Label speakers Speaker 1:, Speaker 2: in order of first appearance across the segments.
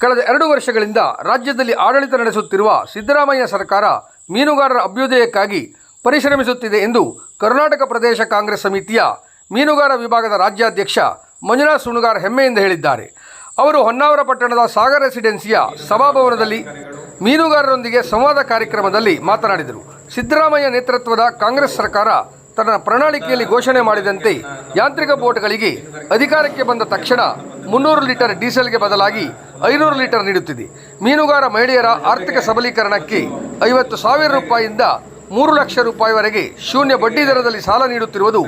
Speaker 1: ಕಳೆದ ಎರಡು ವರ್ಷಗಳಿಂದ ರಾಜ್ಯದಲ್ಲಿ ಆಡಳಿತ ನಡೆಸುತ್ತಿರುವ ಸಿದ್ದರಾಮಯ್ಯ ಸರ್ಕಾರ ಮೀನುಗಾರರ ಅಭ್ಯುದಯಕ್ಕಾಗಿ ಪರಿಶ್ರಮಿಸುತ್ತಿದೆ ಎಂದು ಕರ್ನಾಟಕ ಪ್ರದೇಶ ಕಾಂಗ್ರೆಸ್ ಸಮಿತಿಯ ಮೀನುಗಾರ ವಿಭಾಗದ ರಾಜ್ಯಾಧ್ಯಕ್ಷ ಮಂಜುನಾಥ್ ಸುಣಗಾರ್ ಹೆಮ್ಮೆಯಿಂದ ಹೇಳಿದ್ದಾರೆ. ಅವರು ಹೊನ್ನಾವರ ಪಟ್ಟಣದ ಸಾಗರ್ ರೆಸಿಡೆನ್ಸಿಯ ಸಭಾಭವನದಲ್ಲಿ ಮೀನುಗಾರರೊಂದಿಗೆ ಸಂವಾದ ಕಾರ್ಯಕ್ರಮದಲ್ಲಿ ಮಾತನಾಡಿದರು. ಸಿದ್ದರಾಮಯ್ಯ ನೇತೃತ್ವದ ಕಾಂಗ್ರೆಸ್ ಸರ್ಕಾರ ತನ್ನ ಪ್ರಣಾಳಿಕೆಯಲ್ಲಿ ಘೋಷಣೆ ಮಾಡಿದಂತೆ ಯಾಂತ್ರಿಕ ಬೋಟ್ಗಳಿಗೆ ಅಧಿಕಾರಕ್ಕೆ ಬಂದ ತಕ್ಷಣ ಮುನ್ನೂರು ಲೀಟರ್ ಡೀಸೆಲ್ಗೆ ಬದಲಾಗಿ ಐನೂರು ಲೀಟರ್ ನೀಡುತ್ತಿದೆ. ಮೀನುಗಾರ ಮಹಿಳೆಯರ ಆರ್ಥಿಕ ಸಬಲೀಕರಣಕ್ಕೆ ಐವತ್ತು ಸಾವಿರ ರೂಪಾಯಿಯಿಂದ ಮೂರು ಲಕ್ಷ ರೂಪಾಯಿವರೆಗೆ ಶೂನ್ಯ ಬಡ್ಡಿ ದರದಲ್ಲಿ ಸಾಲ ನೀಡುತ್ತಿರುವುದು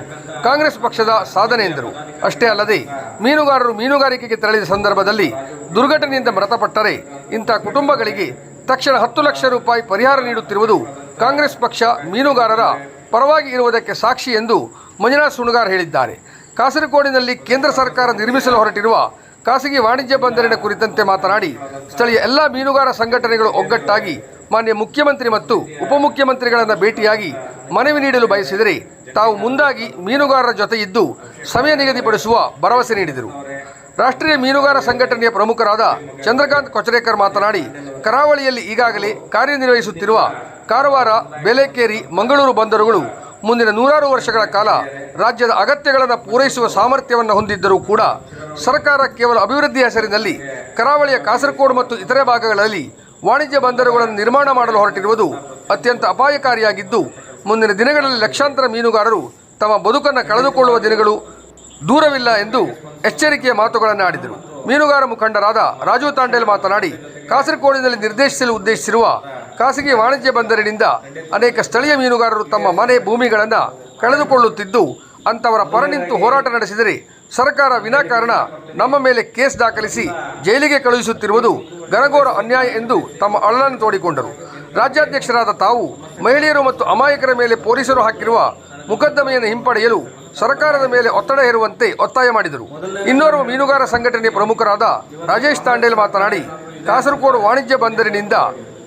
Speaker 1: ಕಾಂಗ್ರೆಸ್ ಪಕ್ಷದ ಸಾಧನೆ ಎಂದರು. ಅಷ್ಟೇ ಅಲ್ಲದೆ, ಮೀನುಗಾರರು ಮೀನುಗಾರಿಕೆಗೆ ತೆರಳಿದ ಸಂದರ್ಭದಲ್ಲಿ ದುರ್ಘಟನೆಯಿಂದ ಮೃತಪಟ್ಟರೆ ಇಂಥ ಕುಟುಂಬಗಳಿಗೆ ತಕ್ಷಣ ಹತ್ತು ಲಕ್ಷ ರೂಪಾಯಿ ಪರಿಹಾರ ನೀಡುತ್ತಿರುವುದು ಕಾಂಗ್ರೆಸ್ ಪಕ್ಷ ಮೀನುಗಾರರ ಪರವಾಗಿ ಇರುವುದಕ್ಕೆ ಸಾಕ್ಷಿ ಎಂದು ಮಂಜುನಾಥ್ ಸುಣಗಾರ್ ಹೇಳಿದ್ದಾರೆ. ಕಾಸರಗೋಡಿನಲ್ಲಿ ಕೇಂದ್ರ ಸರ್ಕಾರ ನಿರ್ಮಿಸಲು ಹೊರಟಿರುವ ಖಾಸಗಿ ವಾಣಿಜ್ಯ ಬಂದರಿನ ಕುರಿತಂತೆ ಮಾತನಾಡಿ, ಸ್ಥಳೀಯ ಎಲ್ಲ ಮೀನುಗಾರ ಸಂಘಟನೆಗಳು ಒಗ್ಗಟ್ಟಾಗಿ, ಮಾನ್ಯ ಮುಖ್ಯಮಂತ್ರಿ ಮತ್ತು ಉಪಮುಖ್ಯಮಂತ್ರಿಗಳನ್ನು ಭೇಟಿಯಾಗಿ ಮನವಿ ನೀಡಲು ಬಯಸಿದರೆ, ತಾವು ಮುಂದಾಗಿ ಮೀನುಗಾರರ ಜೊತೆ ಇದ್ದು ಸಮಯ ನಿಗದಿಪಡಿಸುವ ಭರವಸೆ ನೀಡಿದರು. ರಾಷ್ಟ್ರೀಯ ಮೀನುಗಾರ ಸಂಘಟನೆಯ ಪ್ರಮುಖರಾದ ಚಂದ್ರಕಾಂತ್ ಕೊಚರೇಕರ್ ಮಾತನಾಡಿ, ಕರಾವಳಿಯಲ್ಲಿ ಈಗಾಗಲೇ ಕಾರ್ಯನಿರ್ವಹಿಸುತ್ತಿರುವ ಕಾರವಾರ, ಬೆಲೆಕೇರಿ, ಮಂಗಳೂರು ಬಂದರುಗಳು ಮುಂದಿನ ನೂರಾರು ವರ್ಷಗಳ ಕಾಲ ರಾಜ್ಯದ ಅಗತ್ಯಗಳನ್ನು ಪೂರೈಸುವ ಸಾಮರ್ಥ್ಯವನ್ನು ಹೊಂದಿದ್ದರೂ ಕೂಡ ಸರ್ಕಾರ ಕೇವಲ ಅಭಿವೃದ್ಧಿ ಹೆಸರಿನಲ್ಲಿ ಕರಾವಳಿಯ ಕಾಸರಗೋಡು ಮತ್ತು ಇತರೆ ಭಾಗಗಳಲ್ಲಿ ವಾಣಿಜ್ಯ ಬಂದರುಗಳನ್ನು ನಿರ್ಮಾಣ ಮಾಡಲು ಹೊರಟಿರುವುದು ಅತ್ಯಂತ ಅಪಾಯಕಾರಿಯಾಗಿದ್ದು, ಮುಂದಿನ ದಿನಗಳಲ್ಲಿ ಲಕ್ಷಾಂತರ ಮೀನುಗಾರರು ತಮ್ಮ ಬದುಕನ್ನು ಕಳೆದುಕೊಳ್ಳುವ ದಿನಗಳು ದೂರವಿಲ್ಲ ಎಂದು ಎಚ್ಚರಿಕೆಯ ಮಾತುಗಳನ್ನು ಆಡಿದರು. ಮೀನುಗಾರ ಮುಖಂಡರಾದ ರಾಜು ತಾಂಡೇಲ್ ಮಾತನಾಡಿ, ಕಾಸರಗೋಡಿನಲ್ಲಿ ನಿರ್ದೇಶಿಸಲು ಉದ್ದೇಶಿಸಿರುವ ಖಾಸಗಿ ವಾಣಿಜ್ಯ ಬಂದರಿನಿಂದ ಅನೇಕ ಸ್ಥಳೀಯ ಮೀನುಗಾರರು ತಮ್ಮ ಮನೆ ಭೂಮಿಗಳನ್ನು ಕಳೆದುಕೊಳ್ಳುತ್ತಿದ್ದು, ಅಂಥವರ ಪರ ನಿಂತು ಹೋರಾಟ ನಡೆಸಿದರೆ ಸರ್ಕಾರ ವಿನಾಕಾರಣ ನಮ್ಮ ಮೇಲೆ ಕೇಸ್ ದಾಖಲಿಸಿ ಜೈಲಿಗೆ ಕಳುಹಿಸುತ್ತಿರುವುದು ಘನಘೋರ ಅನ್ಯಾಯ ಎಂದು ತಮ್ಮ ಅಳಲನ್ನು ತೋಡಿಕೊಂಡರು. ರಾಜ್ಯಾಧ್ಯಕ್ಷರಾದ ತಾವು ಮಹಿಳೆಯರು ಮತ್ತು ಅಮಾಯಕರ ಮೇಲೆ ಪೊಲೀಸರು ಹಾಕಿರುವ ಮೊಕದ್ದಮೆಯನ್ನು ಹಿಂಪಡೆಯಲು ಸರ್ಕಾರದ ಮೇಲೆ ಒತ್ತಡ ಹೇರುವಂತೆ ಒತ್ತಾಯ ಮಾಡಿದರು. ಇನ್ನೋರ್ವ ಮೀನುಗಾರ ಸಂಘಟನೆಯ ಪ್ರಮುಖರಾದ ರಾಜೇಶ್ ತಾಂಡೇಲ್ ಮಾತನಾಡಿ, ಕಾಸರಗೋಡು ವಾಣಿಜ್ಯ ಬಂದರಿನಿಂದ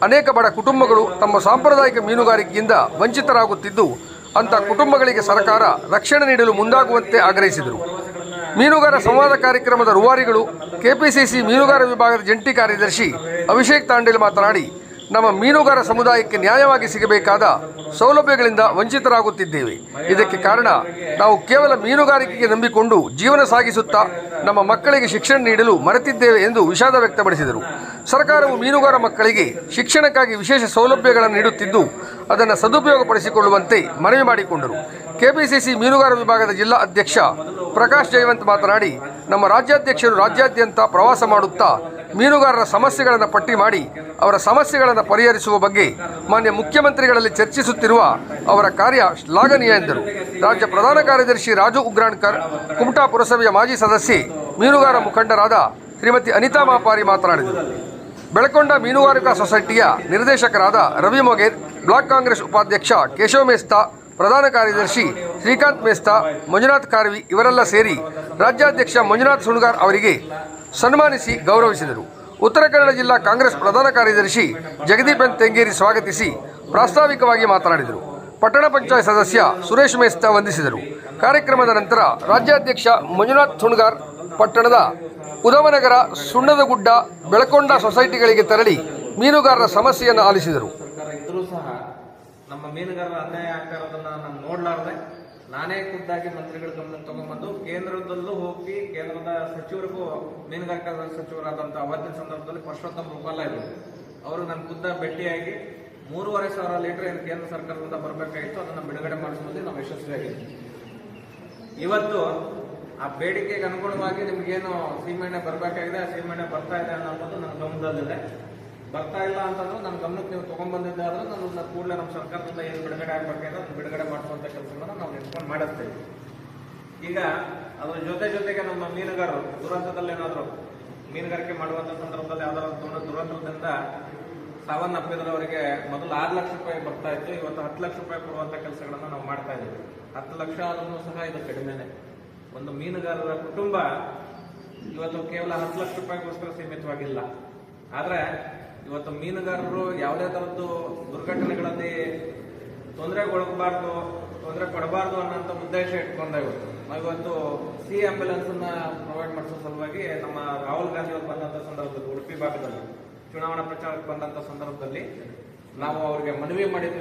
Speaker 1: ಅನೇಕ ಬಡ ಕುಟುಂಬಗಳು ತಮ್ಮ ಸಾಂಪ್ರದಾಯಿಕ ಮೀನುಗಾರಿಕೆಯಿಂದ ವಂಚಿತರಾಗುತ್ತಿದ್ದು ಅಂತ ಕುಟುಂಬಗಳಿಗೆ ಸರ್ಕಾರ ರಕ್ಷಣೆ ನೀಡಲು ಮುಂದಾಗುವಂತೆ ಆಗ್ರಹಿಸಿದರು. ಮೀನುಗಾರ ಸಂವಾದ ಕಾರ್ಯಕ್ರಮದ ರೂವಾರಿಗಳು ಕೆಪಿಸಿಸಿ ಮೀನುಗಾರ ವಿಭಾಗದ ಜಂಟಿ ಕಾರ್ಯದರ್ಶಿ ಅಭಿಷೇಕ್ ತಾಂಡೇಲ್ ಮಾತನಾಡಿ ನಮ್ಮ ಮೀನುಗಾರ ಸಮುದಾಯಕ್ಕೆ ನ್ಯಾಯವಾಗಿ ಸಿಗಬೇಕಾದ ಸೌಲಭ್ಯಗಳಿಂದ ವಂಚಿತರಾಗುತ್ತಿದ್ದೇವೆ. ಇದಕ್ಕೆ ಕಾರಣ ನಾವು ಕೇವಲ ಮೀನುಗಾರಿಕೆಗೆ ನಂಬಿಕೊಂಡು ಜೀವನ ಸಾಗಿಸುತ್ತಾ ನಮ್ಮ ಮಕ್ಕಳಿಗೆ ಶಿಕ್ಷಣ ನೀಡಲು ಮರೆತಿದ್ದೇವೆ ಎಂದು ವಿಷಾದ ವ್ಯಕ್ತಪಡಿಸಿದರು. ಸರ್ಕಾರವು ಮೀನುಗಾರ ಮಕ್ಕಳಿಗೆ ಶಿಕ್ಷಣಕ್ಕಾಗಿ ವಿಶೇಷ ಸೌಲಭ್ಯಗಳನ್ನು ನೀಡುತ್ತಿದ್ದು, ಅದನ್ನು ಸದುಪಯೋಗಪಡಿಸಿಕೊಳ್ಳುವಂತೆ ಮನವಿ ಮಾಡಿಕೊಂಡರು. ಕೆಪಿಸಿಸಿ ಮೀನುಗಾರ ವಿಭಾಗದ ಜಿಲ್ಲಾ ಅಧ್ಯಕ್ಷ ಪ್ರಕಾಶ್ ಜಯವಂತ್ ಮಾತನಾಡಿ, ನಮ್ಮ ರಾಜ್ಯಾಧ್ಯಕ್ಷರು ರಾಜ್ಯಾದ್ಯಂತ ಪ್ರವಾಸ ಮಾಡುತ್ತಾ ಮೀನುಗಾರರ ಸಮಸ್ಯೆಗಳನ್ನು ಪಟ್ಟಿ ಮಾಡಿ ಅವರ ಸಮಸ್ಯೆಗಳನ್ನು ಪರಿಹರಿಸುವ ಬಗ್ಗೆ ಮಾನ್ಯ ಮುಖ್ಯಮಂತ್ರಿಗಳಲ್ಲಿ ಚರ್ಚಿಸುತ್ತಿರುವ ಅವರ ಕಾರ್ಯ ಶ್ಲಾಘನೀಯ ಎಂದರು. ರಾಜ್ಯ ಪ್ರಧಾನ ಕಾರ್ಯದರ್ಶಿ ರಾಜು ಉಗ್ರಾಣ್ಕರ್, ಕುಮಟಾ ಪುರಸಭೆಯ ಮಾಜಿ ಸದಸ್ಯೆ, ಮೀನುಗಾರ ಮುಖಂಡರಾದ ಶ್ರೀಮತಿ ಅನಿತಾ ಮಾಪಾರಿ ಮಾತನಾಡಿದರು. ಬೆಳಕೊಂಡ ಮೀನುಗಾರಿಕಾ ಸೊಸೈಟಿಯ ನಿರ್ದೇಶಕರಾದ ರವಿ ಮೊಗೇರ್, ಬ್ಲಾಕ್ ಕಾಂಗ್ರೆಸ್ ಉಪಾಧ್ಯಕ್ಷ ಕೇಶವ ಮೇಸ್ತಾ, ಪ್ರಧಾನ ಕಾರ್ಯದರ್ಶಿ ಶ್ರೀಕಾಂತ್ ಮೇಸ್ತಾ, ಮಂಜುನಾಥ್ ಕಾರ್ವಿ ಇವರೆಲ್ಲ ಸೇರಿ ರಾಜ್ಯಾಧ್ಯಕ್ಷ ಮಂಜುನಾಥ್ ಸುಣಗಾರ್ ಅವರಿಗೆ ಸನ್ಮಾನಿಸಿ ಗೌರವಿಸಿದರು. ಉತ್ತರ ಕನ್ನಡ ಜಿಲ್ಲಾ ಕಾಂಗ್ರೆಸ್ ಪ್ರಧಾನ ಕಾರ್ಯದರ್ಶಿ ಜಗದೀಪ್ ಎನ್ ತೆಂಗೇರಿ ಸ್ವಾಗತಿಸಿ ಪ್ರಾಸ್ತಾವಿಕವಾಗಿ ಮಾತನಾಡಿದರು. ಪಟ್ಟಣ ಪಂಚಾಯತ್ ಸದಸ್ಯ ಸುರೇಶ್ ಮೇಸ್ತ ವಂದಿಸಿದರು. ಕಾರ್ಯಕ್ರಮದ ನಂತರ ರಾಜ್ಯಾಧ್ಯಕ್ಷ ಮಂಜುನಾಥ್ ಥುಣ್ಗಾರ್ ಪಟ್ಟಣದ ಉದಮನಗರ ಸುಣ್ಣದಗುಡ್ಡ ಬೆಳಕೊಂಡ ಸೊಸೈಟಿಗಳಿಗೆ ತೆರಳಿ ಮೀನುಗಾರರ ಸಮಸ್ಯೆಯನ್ನು ಆಲಿಸಿದರು.
Speaker 2: ನಾನೇ ಖುದ್ದಾಗಿ ಮಂತ್ರಿಗಳ ಗಮನ ತಗೊಂಡ್ಬಂದು ಕೇಂದ್ರದಲ್ಲೂ ಹೋಗಿ ಕೇಂದ್ರದ ಸಚಿವರಿಗೂ ಮೀನುಗಾರಿಕಾ ಸಚಿವರಾದಂಥ ಅವತ್ತಿನ ಸಂದರ್ಭದಲ್ಲಿ ಪರಶೋತ್ತಮ ರೂಪಾಲ ಇದ್ರು. ಅವರು ನನ್ನ ಖುದ್ದ ಭೇಟಿಯಾಗಿ ಮೂರುವರೆ ಸಾವಿರ ಲೀಟರ್ ಏನು ಕೇಂದ್ರ ಸರ್ಕಾರದಿಂದ ಬರಬೇಕಾಗಿತ್ತು, ಅದನ್ನು ಬಿಡುಗಡೆ ಮಾಡಿಸುವಲ್ಲಿ ನಾವು ಯಶಸ್ವಿಯಾಗಿದ್ದೀವಿ ಇವತ್ತು ಆ ಬೇಡಿಕೆಗೆ ಅನುಗುಣವಾಗಿ ನಿಮ್ಗೇನು ಸೀಮೆಣ್ಣೆ ಬರಬೇಕಾಗಿದೆ, ಆ ಸೀಮೆಣ್ಣೆ ಬರ್ತಾ ಇದೆ ಅನ್ನೋದು ನನ್ನ ಗಮನದಲ್ಲಿದೆ. ಬರ್ತಾ ಇಲ್ಲ ಅಂತಂದ್ರೆ ನನ್ನ ಗಮನಕ್ಕೆ ನೀವು ತಗೊಂಡ್ಬಂದಿದ್ದೆ ಆದ್ರೆ ನಾನು ಕೂಡಲೇ ನಮ್ಮ ಸರ್ಕಾರದಿಂದ ಏನು ಬಿಡುಗಡೆ ಆಗ್ಬೇಕಾಗಿದೆ ಅದನ್ನ ಬಿಡುಗಡೆ ಮಾಡಿಸುವಂತ ಕೆಲಸಗಳನ್ನ ನಾವು ನಿಂತ್ಕೊಂಡು ಮಾಡಿಸ್ತೇವೆ ಈಗ ಅದ್ರ ಜೊತೆ ಜೊತೆಗೆ ನಮ್ಮ ಮೀನುಗಾರರು ದುರಂತದಲ್ಲಿ ಏನಾದರೂ ಮೀನುಗಾರಿಕೆ ಮಾಡುವಂತ ಸಂದರ್ಭದಲ್ಲಿ ಯಾವ್ದಾದ್ರು ದುರಂತದಿಂದ ಸಾವನ್ನಪ್ಪಿದವರಿಗೆ ಮೊದಲು ಆರು ಲಕ್ಷ ರೂಪಾಯಿ ಬರ್ತಾ ಇತ್ತು, ಇವತ್ತು ಹತ್ತು ಲಕ್ಷ ರೂಪಾಯಿ ಕೊಡುವಂತ ಕೆಲಸಗಳನ್ನ ನಾವು ಮಾಡ್ತಾ ಇದ್ದೀವಿ. ಹತ್ತು ಲಕ್ಷ ಆದ್ರೂ ಸಹ ಇದು ಕಡಿಮೆನೆ. ಒಂದು ಮೀನುಗಾರರ ಕುಟುಂಬ ಇವತ್ತು ಕೇವಲ ಹತ್ತು ಲಕ್ಷ ರೂಪಾಯಿಗೋಸ್ಕರ ಸೀಮಿತವಾಗಿಲ್ಲ. ಆದ್ರೆ ಇವತ್ತು ಮೀನುಗಾರರು ಯಾವುದೇ ತರದ್ದು ದುರ್ಘಟನೆಗಳಲ್ಲಿ ತೊಂದರೆಗೊಳಗಬಾರ್ದು ತೊಂದರೆ ಕೊಡಬಾರ್ದು ಅನ್ನೋಂಥ ಉದ್ದೇಶ ಇಟ್ಕೊಂಡ ಇವತ್ತು. ನಾವಿವತ್ತು ಸಿ ಆಂಬ್ಯುಲೆನ್ಸ್ ಅನ್ನ ಪ್ರೊವೈಡ್ ಮಾಡಿಸೋ ಸಲುವಾಗಿ ನಮ್ಮ ರಾಹುಲ್ ಗಾಂಧಿ ಅವರು ಬಂದಂತ ಸಂದರ್ಭದಲ್ಲಿ, ಉಡುಪಿ ಭಾಗದಲ್ಲಿ, ಚುನಾವಣಾ ಪ್ರಚಾರಕ್ಕೆ ಬಂದಂತ ಸಂದರ್ಭದಲ್ಲಿ ನಾವು ಅವ್ರಿಗೆ ಮನವಿ ಮಾಡಿದ್ವಿ.